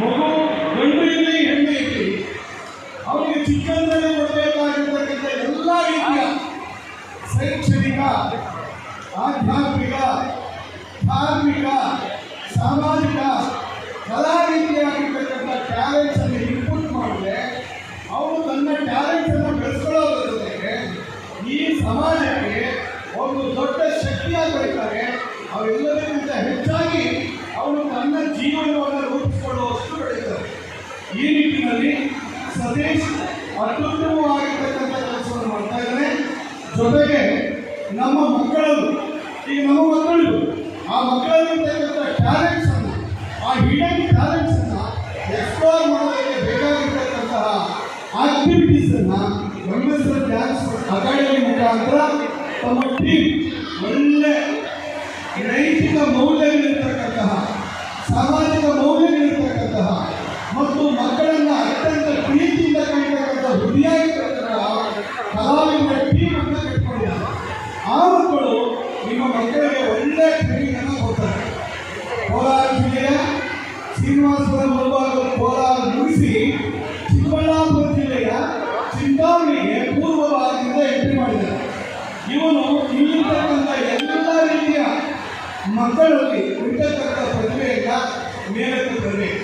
ಮಗು ಗಂಡಿರಲಿ ಹೆಣ್ಣು ಇರಲಿ ಅವರಿಗೆ ಚಿಕ್ಕಂದಲೇ ಕೊಡಬೇಕಾಗಿರ್ತಕ್ಕಂಥ ಎಲ್ಲ ರೀತಿಯ ಶೈಕ್ಷಣಿಕ ಆಧ್ಯಾತ್ಮಿಕ ಧಾರ್ಮಿಕ ಜೊತೆಗೆ ನಮ್ಮ ಮಕ್ಕಳನ್ನು ಈ ನಮ್ಮ ಮಕ್ಕಳು ಆ ಮಕ್ಕಳಲ್ಲಿ ಟ್ಯಾಲೆಂಟ್ಸ್ ಅನ್ನು, ಆ ಹಿಡನ್ ಟ್ಯಾಲೆಂಟ್ಸನ್ನು ಎಕ್ಸ್ಪ್ಲೋರ್ ಮಾಡೋದಕ್ಕೆ ಬೇಕಾಗಿರ್ತಕ್ಕಂತಹ ಆಕ್ಟಿವಿಟೀಸನ್ನು ಮಂಗಳೂರು ಡ್ಯಾನ್ಸ್ ಅಕಾಡೆಮಿ ಮುಖಾಂತರ ತಮ್ಮ ಟೀಮ್ ಒಳ್ಳೆ ಶ್ರೀನಿವಾಸಪುರ ಮುಂಭಾಗದ ಹೋರಾಟ ಮುಗಿಸಿ ಚಿಕ್ಕಬಳ್ಳಾಪುರ ಜಿಲ್ಲೆಯ ಚಿಂತಾಮಣಿಗೆ ಪೂರ್ವಭಾಗದಿಂದ ಎಂಟ್ರಿ ಮಾಡಿದ್ದಾರೆ. ಇವನು ಇಲ್ಲಿರ್ತಕ್ಕಂಥ ಎಲ್ಲ ರೀತಿಯ ಮಕ್ಕಳಲ್ಲಿ ಉಳಿತಕ್ಕಂಥ ಪ್ರತಿಭೆಯಿಂದ ಮೇಲಕ್ಕೆ ತರಬೇಕು.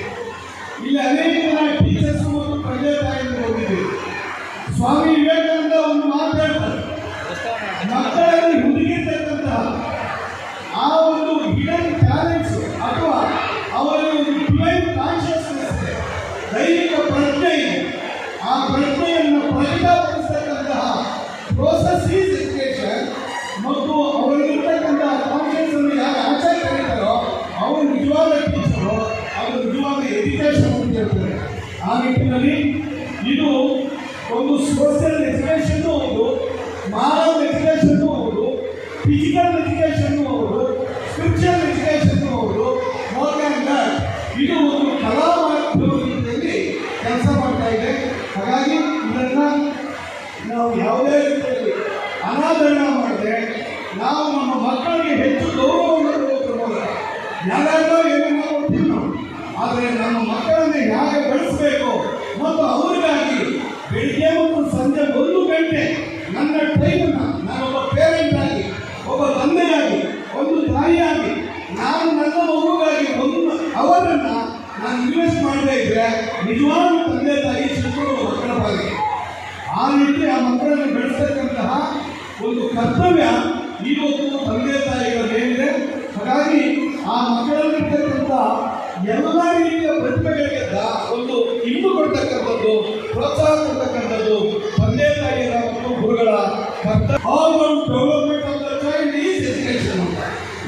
ಆ ಪ್ರಜ್ಞೆಯನ್ನು ಪ್ರಕಟಪಡಿಸತಕ್ಕಂತಹ ಪ್ರೋಸೆಸ್ ಈಸ್ ಎಜುಕೇಷನ್ ಮತ್ತು ಅವರಲ್ಲಿರ್ತಕ್ಕಂತಹ ಕಾನ್ಫಿಡೆನ್ಸ್ ಅನ್ನು ಯಾರು ಆಚರಣೆ ಕರೀತಾರೋ ಅವರು ನಿಜವಾದ ಟೀಚರು ಅವರು ನಿಜವಾದ ಎಜುಕೇಷನ್ ಅಂತ ಹೇಳ್ತಾರೆ. ಆ ನಿಟ್ಟಿನಲ್ಲಿ ಇದು ಒಂದು ಸೋಷಿಯಲ್ ಎಜುಕೇಷನ್ ಒಂದು ಮಾನವ ಎಜುಕೇಷನ್ ಒಂದು ಫಿಸಿಕಲ್ ಎಜುಕೇಷನ್ ಅನಾದರಣ ಮಾಡಿದೆ, ನಾವು ನಮ್ಮ ಮಕ್ಕಳಿಗೆ ಹೆಚ್ಚು ಗೌರವ ಮಾಡಬೇಕು ನಾವೆಲ್ಲರೂ ಆದರೆ ನಮ್ಮ ಮಕ್ಕಳನ್ನು ಹೇಗೆ ಬೆಳೆಸಬೇಕು ಮತ್ತು ಅವರಿಗಾಗಿ ಎಲ್ಲ ರೀತಿಯ ಪ್ರತಿಭೆಗಳಿಗೆ ಒಂದು ಇನ್ನು ಕೊಡ್ತಕ್ಕಂಥದ್ದು, ಪ್ರೋತ್ಸಾಹ ಕೊಡ್ತಕ್ಕಂಥದ್ದು ತಂದೆ ತಾಯಿಯ ಮತ್ತು ಗುರುಗಳ ಭಕ್ತ ಆಲ್ರೌಂಡ್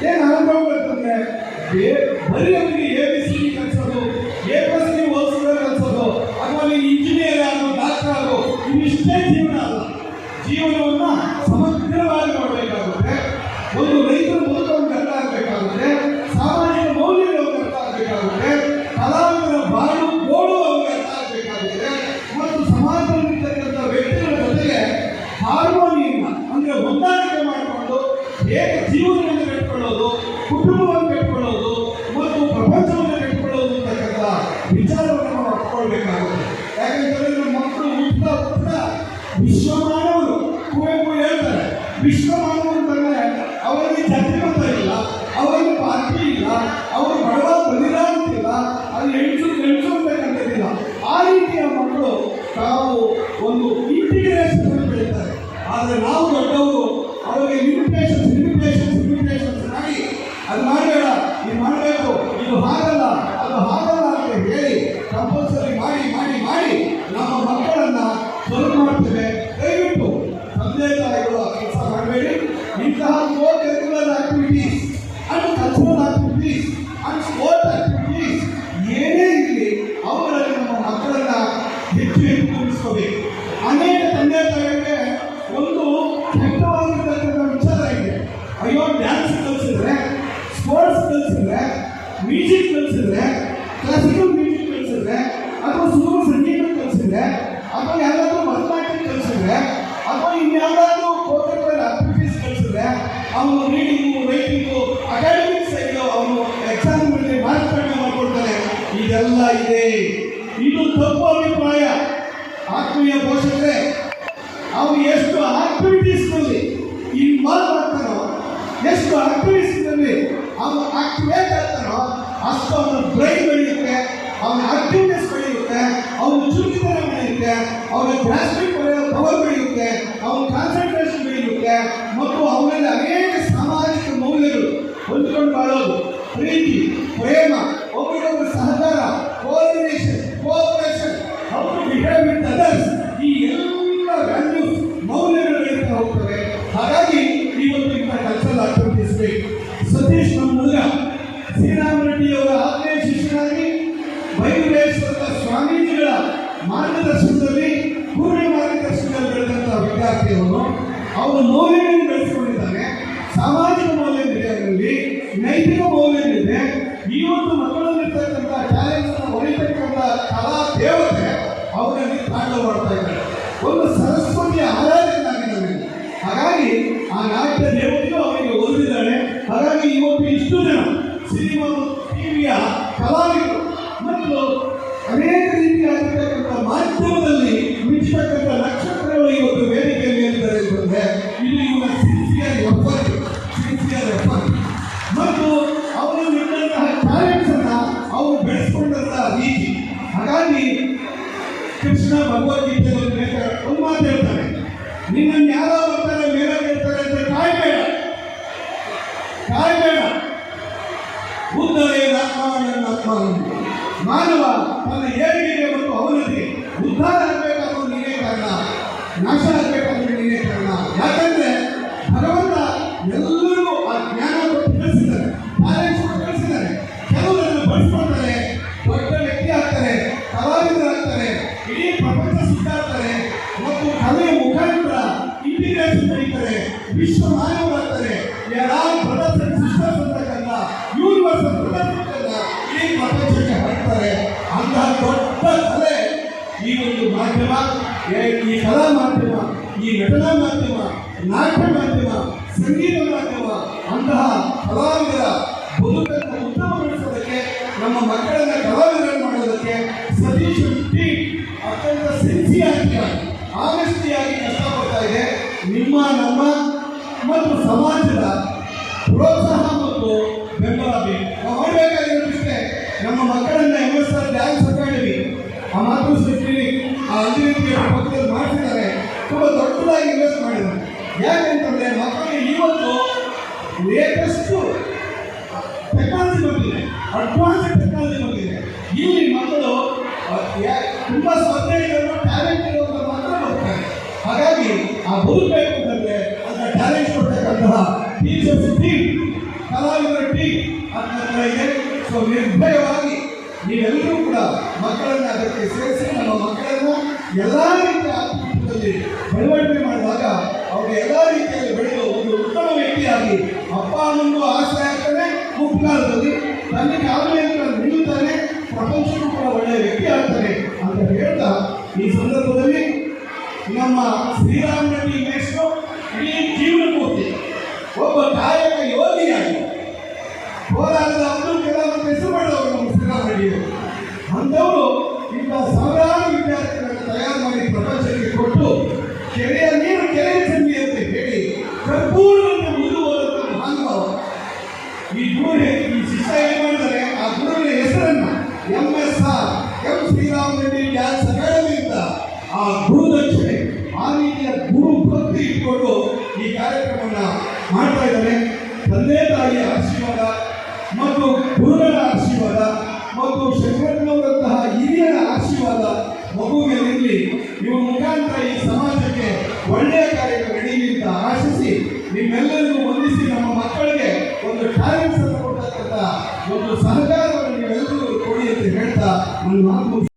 ಏನು ಅನುಭವ ಬರ್ತಂದ್ರೆ ಬರೀ ವಿಶ್ವಮಾನವರು ಅವರಿಗೆ ಜಾತಿಮತ ಇಲ್ಲ ಅವರಿಗೆ ಪಾರ್ಟಿ ಇಲ್ಲ ಅವರು ಬಾಳೋದು ಪ್ರೀತಿ, ಪ್ರೇಮ ಒಬ್ಬರಿಗೊಬ್ಬರು ಸಹಕಾರ coordination cooperation how to behave with others ಈ ಎಲ್ಲ ವ್ಯಾಲ್ಯೂಸ್ ಮೌಲ್ಯಗಳು ಬೆಳೀತಾ ಹೋಗ್ತವೆ. ಹಾಗಾಗಿ ಇವತ್ತು ಇಂಥ ಕಲ್ಚರಲ್ ಆಕ್ಟಿವಿಟೀಸ್ ಬೇಕು ಸತೀಶ್ ನಮ್ಮ ಹುಡುಗ ಶ್ರೀರಾಮ ರೆಡ್ಡಿಯವರ ಆತ್ಮೀಯ ಶಿಷ್ಯನಾಗಿ ಬೈರೇಶ್ವರದ ಸ್ವಾಮೀಜಿಗಳ ಮಾರ್ಗದರ್ಶನದಲ್ಲಿ ಪೂರ್ಣ ಮಾರ್ಗದರ್ಶನದಲ್ಲಿ ಬೆಳೆದಂತಹ ವಿದ್ಯಾರ್ಥಿಯವನು ಅವನ ಮೌಲ್ಯಗಳನ್ನು ಬೆಳೆಸಿಕೊಂಡಿದ್ದಾನೆ. ಅದರಲ್ಲಿ ನೈತಿಕ ಮೌಲ್ಯವಿದೆ ಇವತ್ತು ಮಕ್ಕಳಲ್ಲಿರ್ತಕ್ಕಂಥ ಚಾಲೆಂಜ್ ಅನ್ನು ಹೊಳಿತಕ್ಕಂಥ ಕಲಾ ದೇವತೆ ಅವರಲ್ಲಿ ತಾಂಡವ ಮಾಡ್ತಾ ಇದ್ದಾರೆ. ಒಂದು ಸರಸ್ವತಿಯ ಆರಾಧನೆ ಹಾಗಾಗಿ ಆ ನಾಟ್ಯ ದೇವತೆಯು ಅವರಿಗೆ ಒಲಿದಿದ್ದಾಳೆ ಹಾಗಾಗಿ ಇವತ್ತು ಇಷ್ಟು ಜನ ಸಿನಿಮಾ ಟಿವಿಯ ಕಲಾವಿದರು ಕೃಷ್ಣ ಭಗವದ್ಗೀತೆಯಲ್ಲಿ ಬೇಕಾ- ಒಂದು ಮಾತು ಹೇಳ್ತಾರೆ. ನಿನ್ನನ್ನು ಯಾರೋ ಬರ್ತಾರೆ, ಮೇಲೆ ಹೇಳ್ತಾರೆ ಅಂತ ಕಾಯ್ಬೇಡ. ಕಾಯ್ಬೇಡ. ಉದ್ದರೆ ಆತ್ಮ. ಮಾನವ ತನ್ನ ಏಳಿಗೆಗೆ ಮತ್ತು ಅವನತಿಗೆ ಉದ್ಧಾರ ಆಗಬೇಕಾದ್ರೂ ನೀನೇ ಕಾರಣ. ನಾಶ ಮಾನವರಾಗ್ತಾರೆ ಯಾರು ಸಿಸ್ಟರ್ಸ್ ಅಂತಕ್ಕಂಥ ಯೂನಿವರ್ಸಲ್ ಇಡೀ ಪ್ರಪಂಚಕ್ಕೆ ಹರಡ್ತಾರೆ ಅಂತಹ ದೊಡ್ಡ ಕಲೆ ಈ ಒಂದು ಮಾಧ್ಯಮ ಈ ಕಲಾ ಮಾಧ್ಯಮ, ಈ ನಟನಾ ಮಾಧ್ಯಮ, ನಾಟ್ಯ ಮಾಧ್ಯಮ, ಸಂಗೀತ ಮಾಧ್ಯಮ, ಅಂತಹ ಕಲಾವಿದರ ಬದುಕನ್ನು ಉತ್ತಮಗೊಳಿಸೋದಕ್ಕೆ, ನಮ್ಮ ಮಕ್ಕಳನ್ನ ಕಲಾವಿದರನ್ನು ಮಾಡೋದಕ್ಕೆ ಸತೀಶ್ ಟಿ ಅತ್ಯಂತ ಸೆನ್ಸಿಯಾಗಿ ಆನೆಸ್ಟಿಯಾಗಿ ಕಷ್ಟಪಡ್ತಾ ಇದೆ. ನಿಮ್ಮ, ನಮ್ಮ ಮತ್ತು ಸಮಾಜದ ಪ್ರೋತ್ಸಾಹ ಮತ್ತು ಬೆಂಬಲ ಬೇಕು. ನಾವು ನಮ್ಮ ಮಕ್ಕಳನ್ನ ಎಂ ಎಸ್ ಡ್ಯಾನ್ಸ್ ಅಕಾಡೆಮಿ ಆ ಮಾತೃಶ್ರೀ ಕ್ಲಿನಿಕ್, ಆ ಅಂಜನೇಯ ಪಕ್ಕದಲ್ಲಿ ಮಾಡ್ತಿದ್ದಾರೆ ತುಂಬ ದೊಡ್ಡದಾಗಿ ಇನ್ವೆಸ್ಟ್ ಮಾಡಿದ್ದಾರೆ. ಯಾಕೆಂತಂದ್ರೆ ಮಕ್ಕಳಿಗೆ ಇವತ್ತು ಲೇಟೆಸ್ಟ್ ಟೆಕ್ನಾಲಜಿ ಬಂದಿದೆ. ಅಡ್ವಾನ್ಸ್ ಟೆಕ್ನಾಲಜಿ ಬಂದಿದೆ. ಇಲ್ಲಿ ಮಕ್ಕಳು ತುಂಬ ಯಾ- ತುಂಬಾ ಸ್ಪರ್ಧೆ ಇರೋರು ಟ್ಯಾಲೆಂಟ್ ಇರೋರು ಮಾತ್ರ ಬರ್ತಾರೆ. ಹಾಗಾಗಿ ಆ ಬದುಕಬೇಕು ಟೀಚರ್ಸ್ ಟೀಮ್ ಕಲಾವಿದರ ಟೀಮ್ ಅಂತ ಇದೆ ಸೊ ನಿರ್ಭಯವಾಗಿ ನೀವೆಲ್ಲರೂ ಕೂಡ ಮಕ್ಕಳನ್ನ ಅದಕ್ಕೆ ಸೇರಿಸಿ, ನಮ್ಮ ಮಕ್ಕಳನ್ನು ಎಲ್ಲ ರೀತಿಯ ಆತ್ಮದಲ್ಲಿ ಬೆಳವಣಿಗೆ ಮಾಡಿದಾಗ ಅವ್ರಿಗೆ ಎಲ್ಲ ರೀತಿಯಲ್ಲಿ ಬೆಳೆದು ಒಂದು ಉತ್ತಮ ವ್ಯಕ್ತಿಯಾಗಿ ಅಪ್ಪ ಅಮ್ಮನಿಗೂ ಆಸರೆ ಆಗ್ತಾನೆ ಮುಖ್ಕಾಲದಲ್ಲಿ ತನ್ನ ಆಗಲೇ ನಿಲ್ಲುತ್ತಾನೆ ಪ್ರಪಂಚಕ್ಕೂ ಕೂಡ ಒಳ್ಳೆಯ ವ್ಯಕ್ತಿ ಆಗ್ತಾನೆ ಅಂತ ಹೇಳ್ತಾ ಈ ಸಂದರ್ಭದಲ್ಲಿ ನಮ್ಮ ಒಬ್ಬ ಕಾಯಕ ಯೋಗಿಯಾಗಿ ಹೋರಾಟದ ಅಬ್ದುಲ್ ಕಲಾಂ ಹೆಸರು ಮಾಡಿದವರು ನಮ್ಮ ಸಿದ್ದರಾಮಯ್ಯ. ಅಂಥವರು ಇಂಥ ಸಾವಿರಾರು ವಿದ್ಯಾರ್ಥಿಗಳನ್ನು ತಯಾರು ಮಾಡಿ ಪ್ರಪಂಚಕ್ಕೆ ಕೊಟ್ಟು ಕೆರೆಯ ನೀರು ಕೆರೆಯ ಚೆಂದಿ ಅಂತ ಹೇಳಿ ಕರ್ಪೂರವನ್ನು ಮುಂದುವರೆದ ಮಹಾನುಭಾವ. ಈ ಗುರು ಈ ಶಿಷ್ಯ